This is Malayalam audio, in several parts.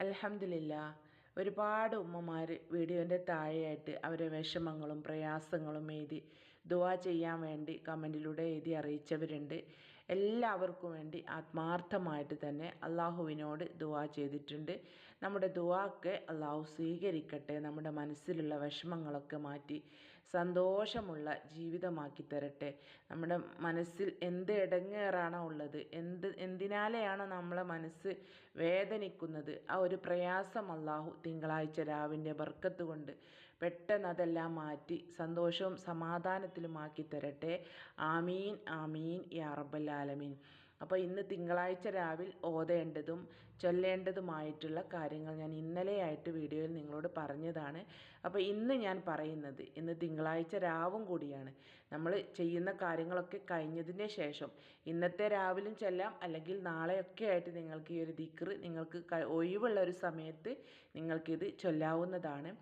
അലഹമില്ല ഒരുപാട് ഉമ്മമാർ വീഡിയോന്റെ താഴെയായിട്ട് അവരെ വിഷമങ്ങളും പ്രയാസങ്ങളും എഴുതി ദുവാ ചെയ്യാൻ വേണ്ടി കമന്റിലൂടെ എഴുതി അറിയിച്ചവരുണ്ട്. എല്ലാവർക്കും വേണ്ടി ആത്മാർത്ഥമായിട്ട് തന്നെ അള്ളാഹുവിനോട് ദുവാ ചെയ്തിട്ടുണ്ട്. നമ്മുടെ ദുവാക്കെ അള്ളാഹു സ്വീകരിക്കട്ടെ നമ്മുടെ മനസ്സിലുള്ള വിഷമങ്ങളൊക്കെ മാറ്റി സന്തോഷമുള്ള ജീവിതമാക്കി തരട്ടെ. നമ്മുടെ മനസ്സിൽ എന്ത് ഇടങ്ങേറാണോ ഉള്ളത് എന്ത് എന്തിനാലെയാണോ നമ്മളെ മനസ്സ് വേദനിക്കുന്നത് ആ ഒരു പ്രയാസം അള്ളാഹു തിങ്കളാഴ്ച രാവിന്റെ ബർക്കത്ത് കൊണ്ട് പെട്ടെന്ന് അതെല്ലാം മാറ്റി സന്തോഷവും സമാധാനത്തിലുമാക്കി തരട്ടെ. ആമീൻ ആമീൻ യാ റബ്ബൽ ആലമീൻ. അപ്പോൾ ഇന്ന് തിങ്കളാഴ്ച രാവിലെ ഓതേണ്ടതും ചൊല്ലേണ്ടതുമായിട്ടുള്ള കാര്യങ്ങൾ ഞാൻ ഇന്നലെയായിട്ട് വീഡിയോയിൽ നിങ്ങളോട് പറഞ്ഞതാണ്. അപ്പോൾ ഇന്ന് ഞാൻ പറയുന്നത് ഇന്ന് തിങ്കളാഴ്ച രാവും കൂടിയാണ്. നമ്മൾ ചെയ്യുന്ന കാര്യങ്ങളൊക്കെ കഴിഞ്ഞതിന് ശേഷം ഇന്നത്തെ രാവിലും ചെല്ലാം അല്ലെങ്കിൽ നാളെയൊക്കെ ആയിട്ട് നിങ്ങൾക്ക് ഈ ഒരു ദിക്ർ നിങ്ങൾക്ക് ഒഴിവുള്ള ഒരു സമയത്ത് നിങ്ങൾക്കിത് ചൊല്ലാവുന്നതാണ്.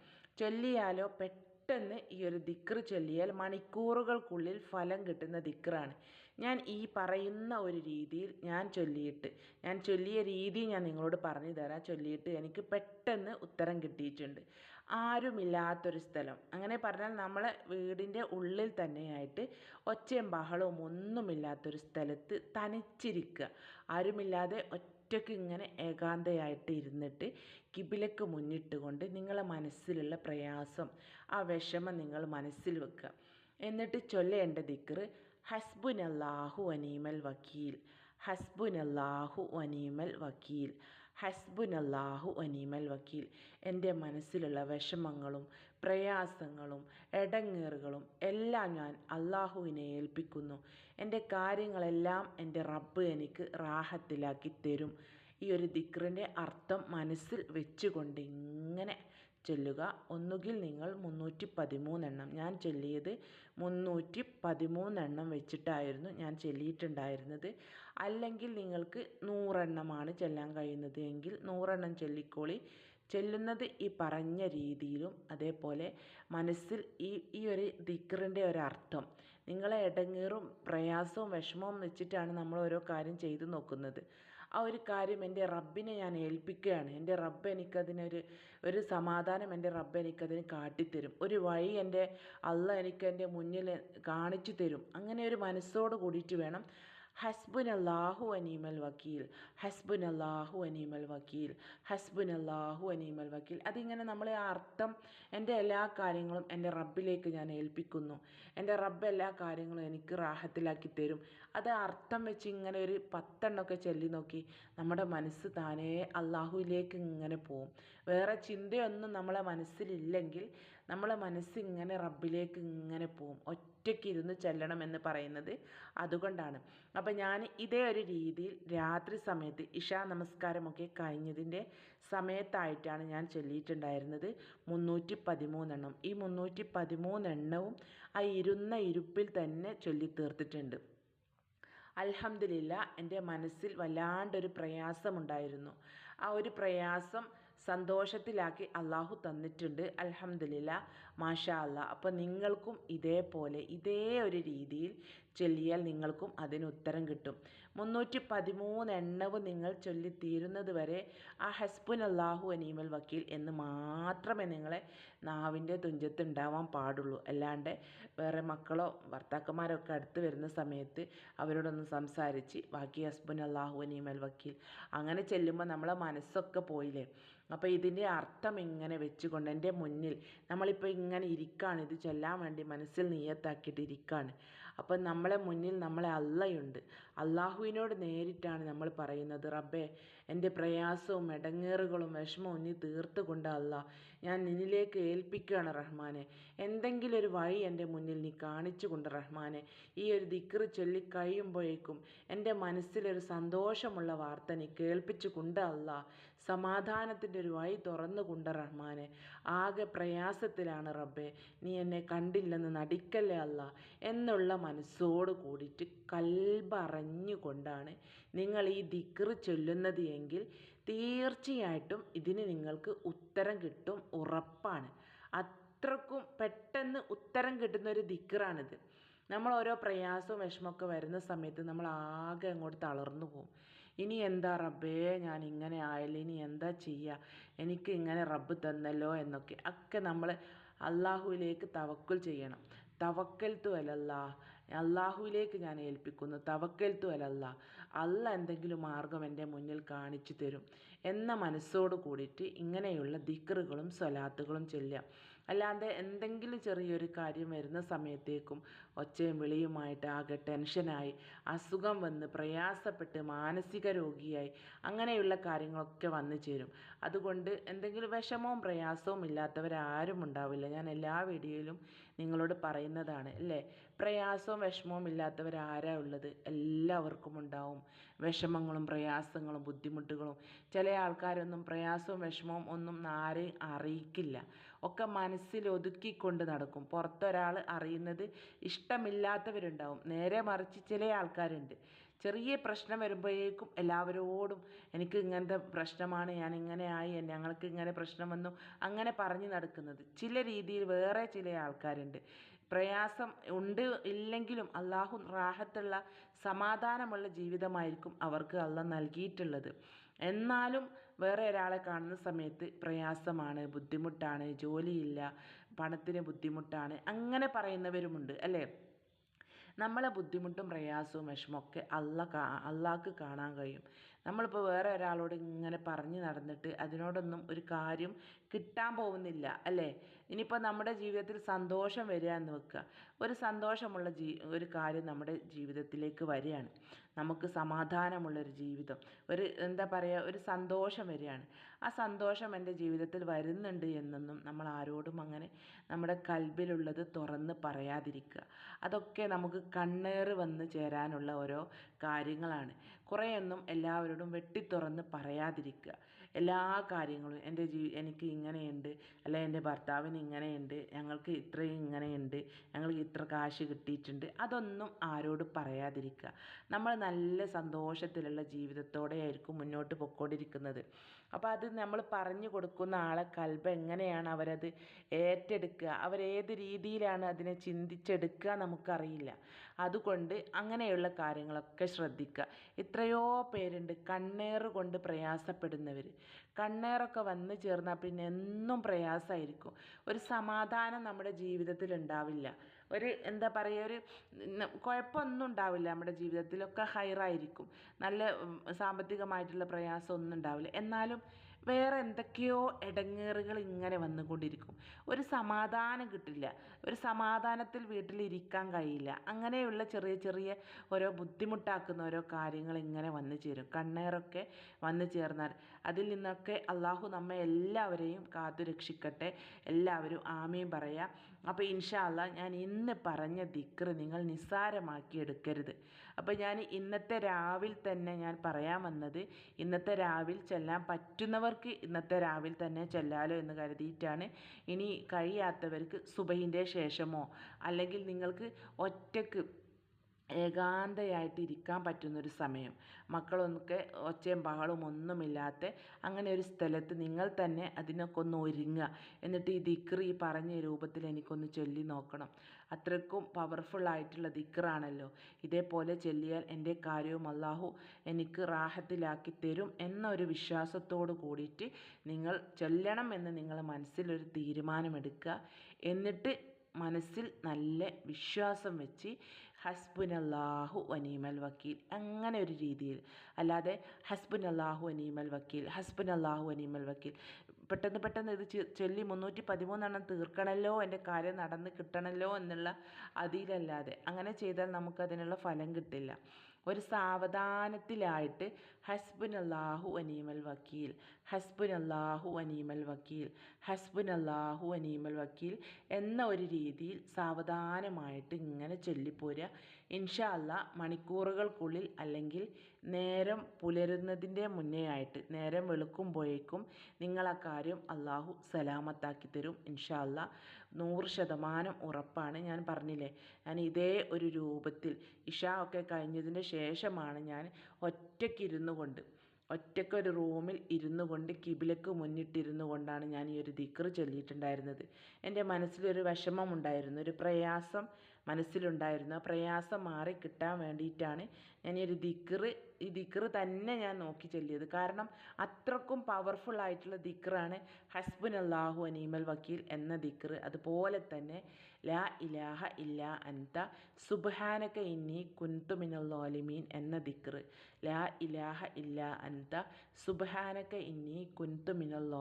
ചൊല്ലിയാലോ പെട്ടെന്ന് പെട്ടെന്ന് ഈ ഒരു ദിക്ർ ചൊല്ലിയാൽ മണിക്കൂറുകൾക്കുള്ളിൽ ഫലം കിട്ടുന്ന ദിക്റാണ്. ഞാൻ ഈ പറയുന്ന ഒരു രീതിയിൽ ഞാൻ ചൊല്ലിയിട്ട് ഞാൻ ചൊല്ലിയ രീതി ഞാൻ നിങ്ങളോട് പറഞ്ഞു തരാം. ചൊല്ലിയിട്ട് എനിക്ക് പെട്ടെന്ന് ഉത്തരം കിട്ടിയിട്ടുണ്ട്. ആരുമില്ലാത്തൊരു സ്ഥലം. അങ്ങനെ പറഞ്ഞാൽ നമ്മളെ വീടിന്റെ ഉള്ളിൽ തന്നെയായിട്ട് ഒച്ചയും ബഹളവും ഒന്നുമില്ലാത്തൊരു സ്ഥലത്ത് തനിച്ചിരിക്കുക. ആരുമില്ലാതെ ഒറ്റ ഒറ്റയ്ക്ക് ഇങ്ങനെ ഏകാന്തയായിട്ട് ഇരുന്നിട്ട് കിബിലക്ക് മുന്നിട്ടുകൊണ്ട് നിങ്ങളെ മനസ്സിലുള്ള പ്രയാസം ആ വിഷമം നിങ്ങൾ മനസ്സിൽ വെക്കുക. എന്നിട്ട് ചൊല്ലേണ്ട ദിക്കറ് ഹസ്ബുൻ അല്ലാഹു അനീമൽ വക്കീൽ ഹസ്ബുൻ അല്ലാഹു അനീമൽ വക്കീൽ ഹസ്ബുൻ അല്ലാഹു അനീമൽ വക്കീൽ. എന്റെ മനസ്സിലുള്ള വിഷമങ്ങളും പ്രയാസങ്ങളും എടങ്ങേറുകളും എല്ലാം ഞാൻ അള്ളാഹുവിനെ ഏൽപ്പിക്കുന്നു. എന്റെ കാര്യങ്ങളെല്ലാം എന്റെ റബ്ബ് എനിക്ക് റാഹത്തിലാക്കി തരും. ഈ ഒരു ദിക്റിന്റെ അർത്ഥം മനസ്സിൽ വെച്ചുകൊണ്ട് ഇങ്ങനെ ചൊല്ലുക. ഒന്നുകിൽ നിങ്ങൾ മുന്നൂറ്റി പതിമൂന്നെണ്ണം ഞാൻ ചൊല്ലിയത് മുന്നൂറ്റി പതിമൂന്നെണ്ണം വെച്ചിട്ടായിരുന്നു ഞാൻ ചൊല്ലിയിട്ടുണ്ടായിരുന്നത്. അല്ലെങ്കിൽ നിങ്ങൾക്ക് നൂറെണ്ണമാണ് ചൊല്ലാൻ കഴിയുന്നത്. എങ്കിൽ നൂറെണ്ണം ചൊല്ലിക്കോളി. ചെല്ലുന്നത് ഈ പറഞ്ഞ രീതിയിലും അതേപോലെ മനസ്സിൽ ഈ ഈ ഒരു ദിക്കറിന്റെ ഒരർത്ഥം നിങ്ങളെ ഇടങ്ങേറും പ്രയാസവും വിഷമവും വെച്ചിട്ടാണ് നമ്മൾ ഓരോ കാര്യം ചെയ്തു നോക്കുന്നത്. ആ ഒരു കാര്യം എന്റെ റബ്ബിനെ ഞാൻ ഏൽപ്പിക്കുകയാണ്. എന്റെ റബ്ബ് എനിക്കതിനൊരു ഒരു സമാധാനം എന്റെ റബ്ബ് എനിക്കതിന് കാട്ടിത്തരും. ഒരു വഴി എന്റെ അള്ള എനിക്ക് എന്റെ മുന്നിൽ കാണിച്ചു തരും. അങ്ങനെ ഒരു മനസ്സോട് കൂടിയിട്ട് വേണം ഹസ്ബുൻ അല്ലാഹു അനീമൽ വക്കീൽ. ഹസ്ബുൻ അല്ലാഹു അനീമൽ വക്കീൽ. ഹസ്ബുൻ അല്ലാഹു അനീമൽ വക്കീൽ. അതിങ്ങനെ നമ്മളെ അർത്ഥം എന്റെ എല്ലാ കാര്യങ്ങളും എന്റെ റബ്ബിലേക്ക് ഞാൻ ഏൽപ്പിക്കുന്നു. എന്റെ റബ്ബ് എല്ലാ കാര്യങ്ങളും എനിക്ക് റാഹത്തിലാക്കി തരും. അത് അർത്ഥം വെച്ച് ഇങ്ങനെ ഒരു പത്തെണ്ണമൊക്കെ ചൊല്ലി നോക്കി നമ്മുടെ മനസ്സ് താനേ അള്ളാഹുവിലേക്ക് ഇങ്ങനെ പോവും. വേറെ ചിന്തയൊന്നും നമ്മളെ മനസ്സിലില്ലെങ്കിൽ നമ്മളെ മനസ്സ് ഇങ്ങനെ റബ്ബിലേക്ക് ഇങ്ങനെ പോവും. ഒറ്റയ്ക്ക് ഇരുന്ന് ചെല്ലണം എന്ന് പറയുന്നത് അതുകൊണ്ടാണ്. അപ്പം ഞാൻ ഇതേ ഒരു രീതിയിൽ രാത്രി സമയത്ത് ഇഷാ നമസ്കാരമൊക്കെ കഴിഞ്ഞതിന്റെ സമയത്തായിട്ടാണ് ഞാൻ ചൊല്ലിയിട്ടുണ്ടായിരുന്നത്. മുന്നൂറ്റി പതിമൂന്നെണ്ണം ഈ മുന്നൂറ്റി പതിമൂന്നെണ്ണവും ആ ഇരുന്ന ഇരുപ്പിൽ തന്നെ ചൊല്ലി തീർത്തിട്ടുണ്ട് അൽഹംദുലില്ല എന്റെ മനസ്സിൽ വല്ലാണ്ടൊരു പ്രയാസമുണ്ടായിരുന്നു. ആ ഒരു പ്രയാസം സന്തോഷത്തിലാക്കി അള്ളാഹു തന്നിട്ടുണ്ട്. അലഹമ്മദില്ല മാഷാ അല്ല അപ്പോൾ നിങ്ങൾക്കും ഇതേപോലെ ഇതേ ഒരു രീതിയിൽ ചൊല്ലിയാൽ നിങ്ങൾക്കും അതിന് ഉത്തരം കിട്ടും. മുന്നൂറ്റി പതിമൂന്ന് എണ്ണവ് നിങ്ങൾ ചൊല്ലിത്തീരുന്നത് വരെ ആ ഹസ്ബുൻ അള്ളാഹു അനീമൽ വക്കീൽ എന്ന് മാത്രമേ നിങ്ങളെ നാവിന്റെ തുഞ്ചത്ത് ഉണ്ടാവാൻ പാടുള്ളൂ. അല്ലാണ്ട് വേറെ മക്കളോ ഭർത്താക്കന്മാരോ ഒക്കെ അടുത്ത് വരുന്ന സമയത്ത് അവരോടൊന്ന് സംസാരിച്ച് ബാക്കി ഹസ്ബുൻ അള്ളാഹു അനീമൽ വക്കീൽ. അങ്ങനെ ചെല്ലുമ്പോൾ നമ്മളെ മനസ്സൊക്കെ പോയില്ലേ? അപ്പോൾ ഇതിന്റെ അർത്ഥം ഇങ്ങനെ വെച്ചുകൊണ്ട് എന്റെ മുന്നിൽ നമ്മളിപ്പോൾ ഇങ്ങനെ ഇരിക്കുകയാണ് ഇത് ചൊല്ലാൻ വേണ്ടി മനസ്സിൽ നീയത്താക്കിയിട്ട് ഇരിക്കുകയാണ് അപ്പോൾ നമ്മളെ മുന്നിൽ നമ്മളെ അള്ളയുണ്ട് അള്ളാഹുവിനോട് നേരിട്ടാണ് നമ്മൾ പറയുന്നത്. റബ്ബേ എന്റെ പ്രയാസവും ഇടങ്ങേറുകളും വിഷമവും നീ തീർത്ത് കൊണ്ട് അല്ല ഞാൻ നിന്നിലേക്ക് ഏൽപ്പിക്കുകയാണ് റഹ്മാനെ. എന്തെങ്കിലും ഒരു വഴി എന്റെ മുന്നിൽ നീ കാണിച്ചു കൊണ്ട് റഹ്മാനെ. ഈ ഒരു ദിക്ർ ചൊല്ലി കഴിയുമ്പോഴേക്കും എന്റെ മനസ്സിലൊരു സന്തോഷമുള്ള വാർത്ത നീ കേൾപ്പിച്ചു കൊണ്ട് അല്ല സമാധാനത്തിന്റെ ഒരു വഴി തുറന്നു കൊണ്ട് റഹ്മാനെ. ആകെ പ്രയാസത്തിലാണ് റബ്ബെ നീ എന്നെ കണ്ടില്ലെന്ന് നടിക്കല്ലേ അല്ല? എന്നുള്ള മനസ്സോട് കൂടിയിട്ട് കൽബറിഞ്ഞുകൊണ്ടാണ് നിങ്ങൾ ഈ ദിക്റ് ചൊല്ലുന്നത് എങ്കിൽ തീർച്ചയായിട്ടും ഇതിന് നിങ്ങൾക്ക് ഉത്തരം കിട്ടും ഉറപ്പാണ്. അത്രക്കും പെട്ടെന്ന് ഉത്തരം കിട്ടുന്ന ഒരു ദിക്റാണിത്. നമ്മൾ ഓരോ പ്രയാസവും വിഷമമൊക്കെ വരുന്ന സമയത്ത് നമ്മൾ ആകെ അങ്ങോട്ട് തളർന്നു പോകും ഇനി എന്താ റബ്ബേ ഞാൻ ഇങ്ങനെ ആയാലും ഇനി എന്താ ചെയ്യുക എനിക്ക് ഇങ്ങനെ റബ്ബ് തന്നല്ലോ എന്നൊക്കെ. ഒക്കെ നമ്മൾ അള്ളാഹുവിലേക്ക് തവക്കുൽ ചെയ്യണം. തവക്കൽത്തു അലല്ലാ അള്ളാഹുവിലേക്ക് ഞാൻ ഏൽപ്പിക്കുന്നു. തവക്കൽത്തു അല്ലാ അല്ല എന്തെങ്കിലും മാർഗം എന്റെ മുന്നിൽ കാണിച്ചു തരും. എന്ന മനസ്സോട് കൂടിയിട്ട് ഇങ്ങനെയുള്ള ദിക്റുകളും സ്വലാത്തുകളും ചെല്ലുക. അല്ലാതെ എന്തെങ്കിലും ചെറിയൊരു കാര്യം വരുന്ന സമയത്തേക്കും ഒച്ചയും വിളിയുമായിട്ട് ആകെ ടെൻഷനായി അസുഖം വന്ന് പ്രയാസപ്പെട്ട് മാനസിക രോഗിയായി അങ്ങനെയുള്ള കാര്യങ്ങളൊക്കെ വന്നു ചേരും. അതുകൊണ്ട് എന്തെങ്കിലും വിഷമവും പ്രയാസവും ഇല്ലാത്തവരാരും ഉണ്ടാവില്ല. ഞാൻ എല്ലാ വീഡിയോയിലും നിങ്ങളോട് പറയുന്നതാണ് അല്ലേ? പ്രയാസവും വിഷമവും ഇല്ലാത്തവരാരാ ഉള്ളത്? എല്ലാവർക്കും ഉണ്ടാവും. വിഷമങ്ങളും പ്രയാസങ്ങളും ബുദ്ധിമുട്ടുകളും. ചില ആൾക്കാരൊന്നും പ്രയാസവും വിഷമവും ഒന്നും ആരെയും അറിയിക്കില്ല. ഒക്കെ മനസ്സിൽ ഒതുക്കിക്കൊണ്ട് നടക്കും. പുറത്തൊരാൾ അറിയുന്നത് ഇഷ്ടമില്ലാത്തവരുണ്ടാവും. നേരെ മറിച്ച് ചില ആൾക്കാരുണ്ട്. ചെറിയ പ്രശ്നം വരുമ്പോഴേക്കും എല്ലാവരോടും എനിക്ക് ഇങ്ങനത്തെ പ്രശ്നമാണ് ഞാൻ ഇങ്ങനെ ആയി ഞങ്ങൾക്ക് ഇങ്ങനെ പ്രശ്നം വന്നു അങ്ങനെ പറഞ്ഞു നടക്കുന്നത്. ചില രീതിയിൽ വേറെ ചില ആൾക്കാരുണ്ട്. പ്രയാസം ഉണ്ട് ഇല്ലെങ്കിലും അള്ളാഹു റാഹത്തുള്ള സമാധാനമുള്ള ജീവിതമായിരിക്കും അവർക്ക് അള്ള നൽകിയിട്ടുള്ളത്. എന്നാലും വേറെ ഒരാളെ കാണുന്ന സമയത്ത് പ്രയാസമാണ് ബുദ്ധിമുട്ടാണ് ജോലിയില്ല പണത്തിന് ബുദ്ധിമുട്ടാണ് അങ്ങനെ പറയുന്നവരുമുണ്ട് അല്ലേ? നമ്മളെ ബുദ്ധിമുട്ടും പ്രയാസവും വിഷമമൊക്കെ അല്ല കാ അള്ളാഹ്ക്ക് കാണാൻ കഴിയും. നമ്മളിപ്പോൾ വേറെ ഒരാളോട് ഇങ്ങനെ പറഞ്ഞു നടന്നിട്ട് അതിനോടൊന്നും ഒരു കാര്യം കിട്ടാൻ പോകുന്നില്ല അല്ലേ? ഇനിയിപ്പോൾ നമ്മുടെ ജീവിതത്തിൽ സന്തോഷം വരിക എന്ന് വെക്കുക. ഒരു സന്തോഷമുള്ള ജീ ഒരു കാര്യം നമ്മുടെ ജീവിതത്തിലേക്ക് വരികയാണ്. നമുക്ക് സമാധാനമുള്ളൊരു ജീവിതം ഒരു എന്താ പറയുക ഒരു സന്തോഷം വരികയാണ്. ആ സന്തോഷം എന്റെ ജീവിതത്തിൽ വരുന്നുണ്ട് എന്നൊന്നും നമ്മൾ ആരോടും അങ്ങനെ നമ്മുടെ കൽബിലുള്ളത് തുറന്ന് പറയാതിരിക്കുക. അതൊക്കെ നമുക്ക് കണ്ണേറ് വന്ന് ചേരാനുള്ള ഓരോ കാര്യങ്ങളാണ്. കുറേയൊന്നും എല്ലാവരോടും വെട്ടിത്തുറന്ന് പറയാതിരിക്കുക. എല്ലാ കാര്യങ്ങളും എന്റെ ജീ എനിക്ക് ഇങ്ങനെയുണ്ട് അല്ലെ എന്റെ ഭർത്താവിന് ഇങ്ങനെയുണ്ട് ഞങ്ങൾക്ക് ഇത്രയും ഇങ്ങനെയുണ്ട് ഞങ്ങൾക്ക് ഇത്ര കാശ് കിട്ടിയിട്ടുണ്ട്. അതൊന്നും ആരോട് പറയാതിരിക്കുക. നമ്മൾ നല്ല സന്തോഷത്തിലുള്ള ജീവിതത്തോടെ ആയിരിക്കും മുന്നോട്ട് പൊയ്ക്കൊണ്ടിരിക്കുന്നത് അപ്പോൾ അത് നമ്മൾ പറഞ്ഞു കൊടുക്കുന്ന ആളെ കൽബ് എങ്ങനെയാണ് അവരത് ഏറ്റെടുക്കുക? അവരേത് രീതിയിലാണ് അതിനെ ചിന്തിച്ചെടുക്കുക നമുക്കറിയില്ല. അതുകൊണ്ട് അങ്ങനെയുള്ള കാര്യങ്ങളൊക്കെ ശ്രദ്ധിക്കുക. എത്രയോ പേരുണ്ട് കണ്ണേറ് കൊണ്ട് പ്രയാസപ്പെടുന്നവർ കണ്ണേറൊക്കെ വന്നു ചേർന്നാൽ പിന്നെ എന്നും പ്രയാസമായിരിക്കും. ഒരു സമാധാനം നമ്മുടെ ജീവിതത്തിൽ ഉണ്ടാവില്ല ഒരു എന്താ പറയുക ഒരു കുഴപ്പമൊന്നും ഉണ്ടാവില്ല നമ്മുടെ ജീവിതത്തിലൊക്കെ ഹൈറായിരിക്കും. നല്ല സാമ്പത്തികമായിട്ടുള്ള പ്രയാസം ഒന്നും ഉണ്ടാവില്ല. എന്നാലും വേറെ എന്തൊക്കെയോ ഇടങ്ങേറുകൾ ഇങ്ങനെ വന്നുകൊണ്ടിരിക്കും. ഒരു സമാധാനം കിട്ടില്ല. ഒരു സമാധാനത്തിൽ വീട്ടിലിരിക്കാൻ കഴിയില്ല. അങ്ങനെയുള്ള ചെറിയ ചെറിയ ഓരോ ബുദ്ധിമുട്ടാക്കുന്ന ഓരോ കാര്യങ്ങൾ ഇങ്ങനെ വന്നു ചേരും. കണ്ണേറൊക്കെ വന്നു ചേർന്നാൽ അതിൽ നിന്നൊക്കെ അള്ളാഹു നമ്മെ എല്ലാവരെയും കാത്തു രക്ഷിക്കട്ടെ എല്ലാവരും ആമയും പറയാം. അപ്പോൾ ഇൻഷാല്ല ഞാൻ ഇന്ന് പറഞ്ഞ ദിക്ർ നിങ്ങൾ നിസ്സാരമാക്കി എടുക്കരുത്. അപ്പോൾ ഞാൻ ഇന്നത്തെ രാവിൽ തന്നെ ഞാൻ പറയാൻ വന്നത് ഇന്നത്തെ രാവിൽ ചെല്ലാൻ പറ്റുന്നവർക്ക് ഇന്നത്തെ രാവിൽ തന്നെ ചെല്ലാലോ എന്ന് കരുതിയിട്ടാണ്. ഇനി കഴിയാത്തവർക്ക് സുബഹിന്റെ ശേഷമോ അല്ലെങ്കിൽ നിങ്ങൾക്ക് ഒറ്റയ്ക്ക് ഏകാന്തയായിട്ട് ഇരിക്കാൻ പറ്റുന്നൊരു സമയം. മക്കളൊക്കെ ഒച്ചയും ബഹളവും ഒന്നുമില്ലാത്ത അങ്ങനെ ഒരു സ്ഥലത്ത് നിങ്ങൾ തന്നെ അതിനൊക്കെ ഒന്ന് ഒരുങ്ങുക. എന്നിട്ട് ഈ ദിക്ർ ഈ പറഞ്ഞ രൂപത്തിൽ എനിക്കൊന്ന് ചൊല്ലി നോക്കണം. അത്രക്കും പവർഫുൾ ആയിട്ടുള്ള ദിക്റാണല്ലോ. ഇതേപോലെ ചൊല്ലിയാൽ എന്റെ കാര്യവും അള്ളാഹു എനിക്ക് റാഹത്തിലാക്കി തരും എന്നൊരു വിശ്വാസത്തോട് കൂടിയിട്ട് നിങ്ങൾ ചൊല്ലണം എന്ന് നിങ്ങൾ മനസ്സിലൊരു തീരുമാനമെടുക്കുക. എന്നിട്ട് മനസ്സിൽ നല്ല വിശ്വാസം വെച്ച് ഹസ്ബുനല്ലാഹു വനീമൽ വക്കീൽ. അങ്ങനെ ഒരു രീതിയിൽ. അല്ലാതെ ഹസ്ബുൻ അള്ളാഹു വനീമൽ വക്കീൽ ഹസ്ബുൻ അള്ളാഹു വനീമൽ വക്കീൽ. പെട്ടെന്ന് പെട്ടെന്ന് ഇത് ചൊല്ലി മുന്നൂറ്റി പതിമൂന്നെണ്ണം തീർക്കണമല്ലോ എന്റെ കാര്യം നടന്ന് കിട്ടണമല്ലോ എന്നുള്ള അതിലല്ലാതെ. അങ്ങനെ ചെയ്താൽ നമുക്കതിനുള്ള ഫലം കിട്ടില്ല. ഒരു സാവധാനത്തിലായിട്ട് ഹസ്ബുൻ അള്ളാഹു അനീമൽ വക്കീൽ ഹസ്ബുൻ അള്ളാഹു അനീമൽ വക്കീൽ ഹസ്ബുൻ അള്ളാഹു അനീമൽ വക്കീൽ എന്ന ഒരു രീതിയിൽ സാവധാനമായിട്ട് ഇങ്ങനെ ചൊല്ലിപ്പോരുക. ഇൻഷാ അല്ല മണിക്കൂറുകൾക്കുള്ളിൽ അല്ലെങ്കിൽ നേരം പുലരുന്നതിന്റെ മുന്നേ ആയിട്ട് നേരം വെളുക്കുമ്പോഴേക്കും നിങ്ങൾ ആ കാര്യം അള്ളാഹു സലാമത്താക്കി തരും. ഇൻഷാ അല്ല നൂറ് ശതമാനം ഉറപ്പാണ്. ഞാൻ പറഞ്ഞില്ലേ ഞാൻ ഇതേ ഒരു രൂപത്തിൽ ഇഷ ഒക്കെ കഴിഞ്ഞതിന് ശേഷമാണ് ഞാൻ ഒറ്റയ്ക്കിരുന്നു കൊണ്ട് ഒറ്റയ്ക്കൊരു റൂമിൽ ഇരുന്നു കൊണ്ട് കിബിലക്ക് മുന്നിട്ടിരുന്നു കൊണ്ടാണ് ഞാൻ ഈ ഒരു ദിക്ർ ചൊല്ലിയിട്ടുണ്ടായിരുന്നത്. എന്റെ മനസ്സിലൊരു വിഷമമുണ്ടായിരുന്നു ഒരു പ്രയാസം മനസ്സിലുണ്ടായിരുന്നു ആ പ്രയാസം മാറി കിട്ടാൻ വേണ്ടിയിട്ടാണ് ഞാൻ ഈ ഒരു ദിക്റ് ഈ ദിക്റ് തന്നെ ഞാൻ നോക്കി ചൊല്ലിയത്. കാരണം അത്രക്കും പവർഫുൾ ആയിട്ടുള്ള ദിക്റാണ് ഹസ്ബുൻ അള്ളാഹു അനീമൽ വക്കീൽ എന്ന ദിക്റ്. അതുപോലെ തന്നെ ലാ ഇലാഹ ഇല്ല അന്ത സുബാനക ഇന്നി മിനൽ എന്ന ദിക്റ്. ലാ ഇലാഹ ഇല്ല അന്ത സുബാനക ഇന്നി മിനൽ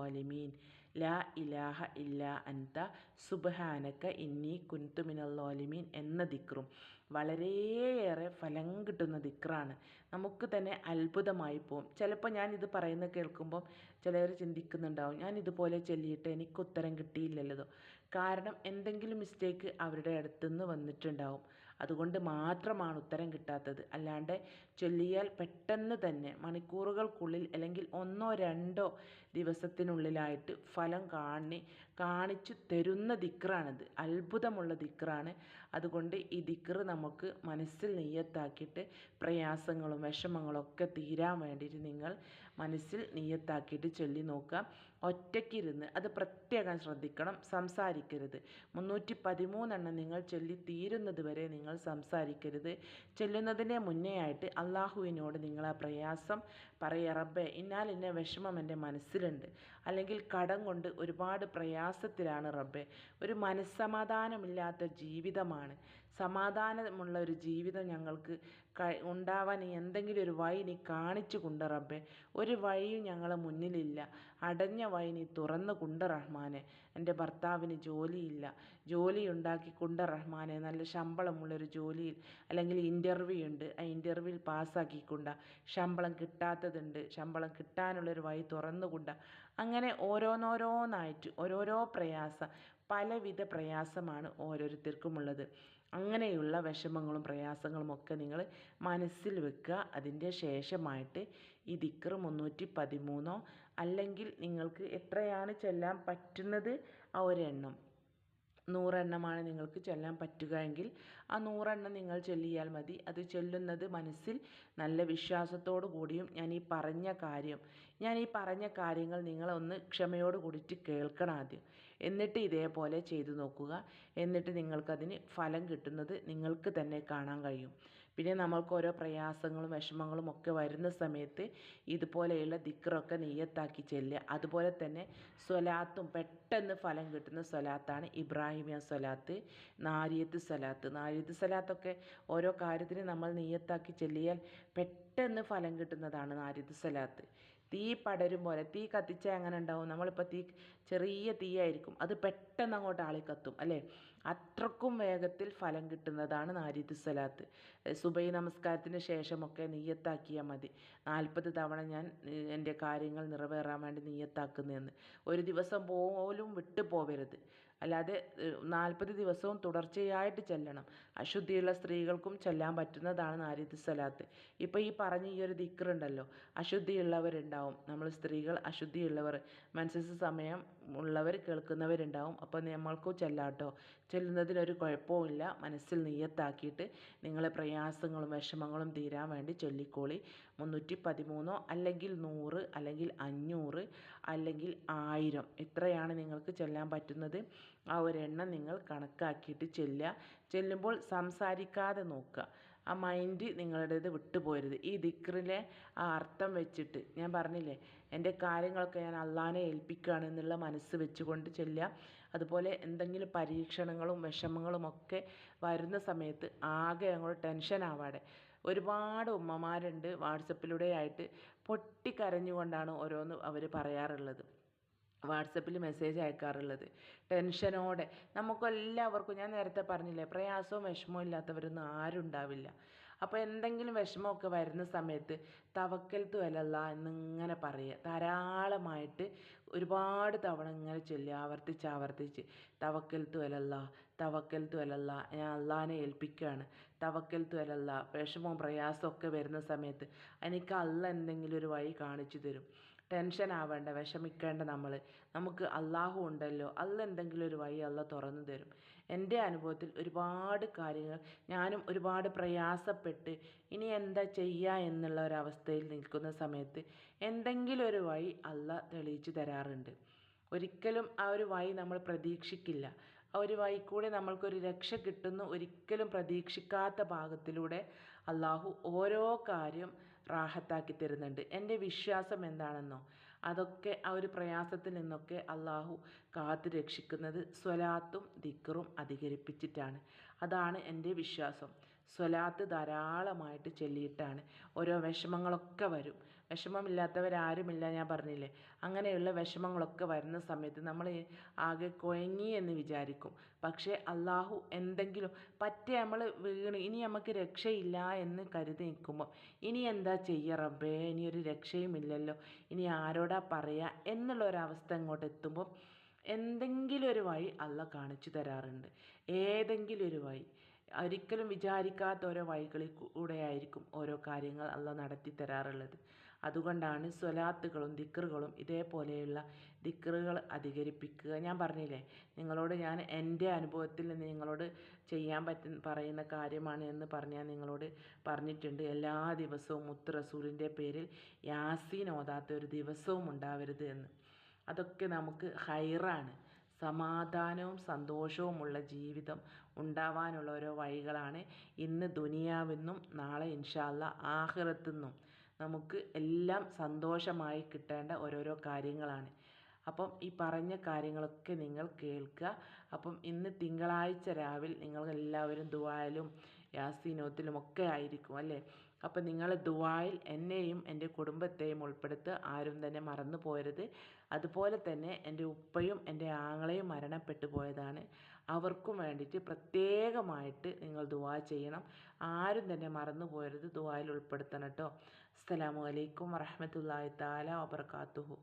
ലാ ഇലാഹ ഇല്ല അൻത സുബ്ഹാനക ഇന്നി കുന്തു മിനൽ എന്ന ദിക്റും. വളരെയേറെ ഫലം കിട്ടുന്ന ദിക്റാണ്. നമുക്ക് തന്നെ അത്ഭുതമായി പോകും ചിലപ്പോൾ ഞാൻ ഇത് പറയുന്നത് കേൾക്കുമ്പോൾ ചിലർ ചിന്തിക്കുന്നുണ്ടാവും ഞാൻ ഇതുപോലെ ചൊല്ലിയിട്ട് എനിക്ക് ഉത്തരം കിട്ടിയില്ലല്ലോ. കാരണം എന്തെങ്കിലും മിസ്റ്റേക്ക് അവരുടെ അടുത്തുനിന്ന് വന്നിട്ടുണ്ടാവും. അതുകൊണ്ട് മാത്രമാണ് ഉത്തരം കിട്ടാത്തത്. അല്ലാണ്ട് ചൊല്ലിയാൽ പെട്ടെന്ന് തന്നെ മണിക്കൂറുകൾക്കുള്ളിൽ അല്ലെങ്കിൽ ഒന്നോ രണ്ടോ ദിവസത്തിനുള്ളിലായിട്ട് ഫലം കാണി കാണിച്ചു തരുന്ന ദിക്റാണിത്. അത്ഭുതമുള്ള ദിക്റാണ്. അതുകൊണ്ട് ഈ ദിക്റ് നമുക്ക് മനസ്സിൽ നെയ്യത്താക്കിയിട്ട് പ്രയാസങ്ങളും വിഷമങ്ങളും ഒക്കെ തീരാൻ വേണ്ടിയിട്ട് നിങ്ങൾ മനസ്സിൽ നീയത്താക്കിയിട്ട് ചൊല്ലി നോക്കുക. ഒറ്റയ്ക്കിരുന്ന് അത് പ്രത്യേകം ശ്രദ്ധിക്കണം. സംസാരിക്കരുത്. മുന്നൂറ്റി പതിമൂന്നെണ്ണം നിങ്ങൾ ചൊല്ലി തീരുന്നത് വരെ നിങ്ങൾ സംസാരിക്കരുത്. ചൊല്ലുന്നതിന് മുന്നേ ആയിട്ട് അള്ളാഹുവിനോട് നിങ്ങൾ ആ പ്രയാസം പറയ റബ്ബെ ഇന്നാൽ ഇന്ന വിഷമം എന്റെ മനസ്സിലുണ്ട്. അല്ലെങ്കിൽ കടം കൊണ്ട് ഒരുപാട് പ്രയാസത്തിലാണ് റബ്ബെ. ഒരു മനസ്സമാധാനമില്ലാത്ത ജീവിതമാണ്. സമാധാനമുള്ള ഒരു ജീവിതം ഞങ്ങൾക്ക് ഉണ്ടാവാൻ എന്തെങ്കിലും ഒരു വഴി നീ കാണിച്ചു കൊണ്ട് റബ്ബേ. ഒരു വഴിയും ഞങ്ങളെ മുന്നിലില്ല. അടഞ്ഞ വഴി നീ തുറന്നു കൊണ്ട് റഹ്മാനെ. എന്റെ ഭർത്താവിന് ജോലിയില്ല. ജോലി ഉണ്ടാക്കി കൊണ്ട് റഹ്മാനെ. നല്ല ശമ്പളമുള്ളൊരു ജോലിയിൽ അല്ലെങ്കിൽ ഇന്റർവ്യൂ ഉണ്ട്. ആ ഇന്റർവ്യൂവിൽ പാസ്സാക്കിക്കൊണ്ട ശമ്പളം കിട്ടാത്തതുണ്ട്. ശമ്പളം കിട്ടാനുള്ളൊരു വഴി തുറന്നുകൊണ്ട അങ്ങനെ ഓരോന്നോരോന്നായിട്ട് ഓരോരോ പ്രയാസം പലവിധ പ്രയാസമാണ് ഓരോരുത്തർക്കുമുള്ളത് അങ്ങനെയുള്ള വിഷമങ്ങളും പ്രയാസങ്ങളും ഒക്കെ നിങ്ങൾ മനസ്സിൽ വെക്കുക. അതിന്റെ ശേഷമായിട്ട് ഈ ദിക്ർ മുന്നൂറ്റി പതിമൂന്നോ അല്ലെങ്കിൽ നിങ്ങൾക്ക് എത്രയാണ് ചൊല്ലാൻ പറ്റുന്നത് ആ ഒരെണ്ണം. നൂറെണ്ണമാണ് നിങ്ങൾക്ക് ചൊല്ലാൻ പറ്റുക എങ്കിൽ ആ നൂറെണ്ണം നിങ്ങൾ ചൊല്ലിയാൽ മതി. അത് ചൊല്ലുന്നത് മനസ്സിൽ നല്ല വിശ്വാസത്തോടു കൂടിയും ഞാൻ ഈ പറഞ്ഞ കാര്യം ഞാൻ ഈ പറഞ്ഞ കാര്യങ്ങൾ നിങ്ങളൊന്ന് ക്ഷമയോട് കൂടിയിട്ട് കേൾക്കണം ആദ്യം. എന്നിട്ട് ഇതേപോലെ ചെയ്തു നോക്കുക. എന്നിട്ട് നിങ്ങൾക്കതിന് ഫലം കിട്ടുന്നത് നിങ്ങൾക്ക് തന്നെ കാണാൻ കഴിയും. പിന്നെ നമ്മൾക്ക് ഓരോ പ്രയാസങ്ങളും വിഷമങ്ങളും ഒക്കെ വരുന്ന സമയത്ത് ഇതുപോലെയുള്ള ദിക്റൊക്കെ നെയ്യത്താക്കി ചെല്ലുക. അതുപോലെ തന്നെ സ്വലാത്തും പെട്ടെന്ന് ഫലം കിട്ടുന്ന സ്വലാത്താണ് ഇബ്രാഹിമിയ സ്വലാത്ത് നാരിയത്ത് സ്വലാത്ത്. നാരിയത്ത് സ്വലാത്തൊക്കെ ഓരോ കാര്യത്തിന് നമ്മൾ നെയ്യത്താക്കി ചെല്ലിയാൽ പെട്ടെന്ന് ഫലം കിട്ടുന്നതാണ് നാരിയത്ത് സ്വലാത്ത്. തീ പടരും പോലെ. തീ കത്തിച്ചാൽ എങ്ങനെ ഉണ്ടാവും? നമ്മളിപ്പോൾ തീ ചെറിയ തീയായിരിക്കും. അത് പെട്ടെന്ന് അങ്ങോട്ട് ആളി കത്തും അല്ലേ? അത്രക്കും വേഗത്തിൽ ഫലം കിട്ടുന്നതാണ് നാരിദ് സ്വലാത്ത് സുബൈ നമസ്കാരത്തിന് ശേഷമൊക്കെ നീയത്താക്കിയാൽ മതി. നാൽപ്പത് തവണ ഞാൻ എന്റെ കാര്യങ്ങൾ നിറവേറാൻ വേണ്ടി നീയത്താക്കുന്നതെന്ന് ഒരു ദിവസം പോലും വിട്ടു പോവരുത് അല്ലാതെ നാൽപ്പത് ദിവസവും തുടർച്ചയായിട്ട് ചെല്ലണം. അശുദ്ധിയുള്ള സ്ത്രീകൾക്കും ചെല്ലാൻ പറ്റുന്നതാണ് നാരിദ് സ്വലാത്ത് ഇപ്പോൾ ഈ പറഞ്ഞ ഈ ഒരു ദിക്റുണ്ടല്ലോ അശുദ്ധിയുള്ളവരുണ്ടാവും. നമ്മൾ സ്ത്രീകൾ അശുദ്ധിയുള്ളവർ. മനസ്സ് സമയം ഉള്ളവർ കേൾക്കുന്നവരുണ്ടാവും. അപ്പോൾ നമ്മൾക്കും ചെല്ലാട്ടോ. ചെല്ലുന്നതിനൊരു കുഴപ്പവുമില്ല. മനസ്സിൽ നീയത്താക്കിയിട്ട് നിങ്ങളെ പ്രയാസങ്ങളും വിഷമങ്ങളും തീരാൻ വേണ്ടി ചൊല്ലിക്കോളി. മുന്നൂറ്റി പതിമൂന്നോ അല്ലെങ്കിൽ നൂറ് അല്ലെങ്കിൽ അഞ്ഞൂറ് അല്ലെങ്കിൽ ആയിരം ഇത്രയാണ് നിങ്ങൾക്ക് ചൊല്ലാൻ പറ്റുന്നത്. ആ ഒരെണ്ണം നിങ്ങൾ കണക്കാക്കിയിട്ട് ചെല്ലുക. ചെല്ലുമ്പോൾ സംസാരിക്കാതെ നോക്കുക. ആ മൈൻഡ് നിങ്ങളുടേത് വിട്ടുപോരുത്. ഈ ദിക്റിലെ ആ അർത്ഥം വെച്ചിട്ട് ഞാൻ പറഞ്ഞില്ലേ എന്റെ കാര്യങ്ങളൊക്കെ ഞാൻ അള്ളാനെ ഏൽപ്പിക്കുകയാണ് എന്നുള്ള മനസ്സ് വെച്ചുകൊണ്ട് ചെല്ലുക. അതുപോലെ എന്തെങ്കിലും പരീക്ഷണങ്ങളും വിഷമങ്ങളും ഒക്കെ വരുന്ന സമയത്ത് ആകെ അങ്ങോട്ട് ടെൻഷൻ ആവാതെ. ഒരുപാട് ഉമ്മമാരുണ്ട് വാട്സപ്പിലൂടെ ആയിട്ട് പൊട്ടിക്കരഞ്ഞുകൊണ്ടാണ് ഓരോന്ന് അവർ പറയാറുള്ളത്. വാട്സപ്പിൽ മെസ്സേജ് അയക്കാറുള്ളത്. ടെൻഷനോടെ. നമുക്കെല്ലാവർക്കും ഞാൻ നേരത്തെ പറഞ്ഞില്ലേ പ്രയാസവും വിഷമവും ഇല്ലാത്തവരൊന്നും ആരും ഉണ്ടാവില്ല അപ്പോൾ എന്തെങ്കിലും വിഷമമൊക്കെ വരുന്ന സമയത്ത് തവക്കൽത്തു വലല്ല എന്നിങ്ങനെ പറയുക. ധാരാളമായിട്ട് ഒരുപാട് തവണ ഇങ്ങനെ ചൊല്ലി ആവർത്തിച്ച് ആവർത്തിച്ച്. തവക്കൽത്തു വലല്ല തവക്കൽത്തു വലല്ല ഞാൻ അള്ളാനെ ഏൽപ്പിക്കുകയാണ്. തവക്കൽത്തു വലല്ല വിഷമവും പ്രയാസമൊക്കെ വരുന്ന സമയത്ത് എനിക്ക് അല്ല എന്തെങ്കിലും ഒരു വഴി കാണിച്ചു തരും. ടെൻഷൻ ആവേണ്ട വിഷമിക്കേണ്ട നമ്മൾ നമുക്ക് അള്ളാഹു ഉണ്ടല്ലോ അല്ല എന്തെങ്കിലും ഒരു വഴി അല്ല തുറന്നു തരും. എന്റെ അനുഭവത്തിൽ ഒരുപാട് കാര്യങ്ങൾ ഞാനും ഒരുപാട് പ്രയാസപ്പെട്ട് ഇനി എന്താ ചെയ്യുക എന്നുള്ള ഒരവസ്ഥയിൽ നിൽക്കുന്ന സമയത്ത് എന്തെങ്കിലും ഒരു വഴി അല്ല തെളിയിച്ചു തരാറുണ്ട്. ഒരിക്കലും ആ ഒരു വഴി നമ്മൾ പ്രതീക്ഷിക്കില്ല. ആ ഒരു വഴി കൂടെ നമ്മൾക്കൊരു രക്ഷ കിട്ടുന്നു ഒരിക്കലും പ്രതീക്ഷിക്കാത്ത ഭാഗത്തിലൂടെ അള്ളാഹു ഓരോ കാര്യം റാഹത്താക്കി തരുന്നുണ്ട്. എന്റെ വിശ്വാസം എന്താണെന്നോ? അതൊക്കെ ആ ഒരു പ്രയാസത്തിൽ നിന്നൊക്കെ അള്ളാഹു കാത്തു രക്ഷിക്കുന്നത് സ്വലാത്തും ദിക്കറും അധികരിപ്പിച്ചിട്ടാണ്. അതാണ് എന്റെ വിശ്വാസം. സ്വലാത്ത് ധാരാളമായിട്ട് ചൊല്ലിയിട്ടാണ്. ഓരോ വിഷമങ്ങളൊക്കെ വരും. വിഷമമില്ലാത്തവരാരുമില്ല ഞാൻ പറഞ്ഞില്ലേ? അങ്ങനെയുള്ള വിഷമങ്ങളൊക്കെ വരുന്ന സമയത്ത് നമ്മൾ ആകെ കുഴങ്ങി എന്ന് വിചാരിക്കും. പക്ഷേ അള്ളാഹു എന്തെങ്കിലും പറ്റേ നമ്മൾ വീണ് ഇനി നമുക്ക് രക്ഷയില്ല എന്ന് കരുതി നിൽക്കുമ്പോൾ ഇനി എന്താ ചെയ്യുക റബ്ബേ? ഇനി ഒരു രക്ഷയുമില്ലല്ലോ. ഇനി ആരോടാ പറയുക എന്നുള്ള ഒരവസ്ഥ അങ്ങോട്ട് എത്തുമ്പോൾ എന്തെങ്കിലും ഒരു വഴി അല്ല കാണിച്ചു തരാറുണ്ട്. ഏതെങ്കിലും ഒരു വഴി. ഒരിക്കലും വിചാരിക്കാത്ത ഓരോ വഴികളിൽ കൂടെ ആയിരിക്കും ഓരോ കാര്യങ്ങൾ അല്ല നടത്തി തരാറുള്ളത്. അതുകൊണ്ടാണ് സ്വലാത്തുകളും ദിക്കറുകളും ഇതേപോലെയുള്ള ദിക്കറുകൾ അധികരിപ്പിക്കുക. ഞാൻ പറഞ്ഞില്ലേ നിങ്ങളോട് ഞാൻ എന്റെ അനുഭവത്തിൽ നിന്ന് നിങ്ങളോട് ചെയ്യാൻ പറ്റുന്ന പറയുന്ന കാര്യമാണ് എന്ന് പറഞ്ഞ് ഞാൻ നിങ്ങളോട് പറഞ്ഞിട്ടുണ്ട്. എല്ലാ ദിവസവും മുത്ത് റസൂലിന്റെ പേരിൽ യാസീൻ ഓതാത്ത ഒരു ദിവസവും ഉണ്ടാവരുത് എന്ന്. അതൊക്കെ നമുക്ക് ഹൈറാണ്. സമാധാനവും സന്തോഷവുമുള്ള ജീവിതം ഉണ്ടാവാനുള്ള ഓരോ വഴികളാണ് ഇന്ന് ദുനിയാവെന്നും നാളെ ഇൻഷാല്ല ആഹ്റത്തെന്നും നമുക്ക് എല്ലാം സന്തോഷമായി കിട്ടേണ്ട ഓരോരോ കാര്യങ്ങളാണ്. അപ്പം ഈ പറഞ്ഞ കാര്യങ്ങളൊക്കെ നിങ്ങൾ കേൾക്കുക. അപ്പം ഇന്ന് തിങ്കളാഴ്ച രാവിലെ നിങ്ങൾ എല്ലാവരും ദുബായിലും യാസീനോത്തിലും ഒക്കെ ആയിരിക്കും അല്ലേ? അപ്പം നിങ്ങൾ ദുബായിൽ എന്നെയും എന്റെ കുടുംബത്തെയും ഉൾപ്പെടുത്തുക ആരും തന്നെ മറന്നു പോരുത് അതുപോലെ തന്നെ എന്റെ ഉപ്പയും എന്റെ ആങ്ങളെയും മരണപ്പെട്ടു പോയതാണ്. അവർക്കും വേണ്ടിയിട്ട് പ്രത്യേകമായിട്ട് നിങ്ങൾ ദുവാ ചെയ്യണം. ആരും തന്നെ മറന്നു പോയരുത് ദുവായിൽ ഉൾപ്പെടുത്തണം കേട്ടോ. അസ്സലാമു അലൈക്കും വറഹമത്തല്ലാഹി താല വബർക്കാത്തുഹു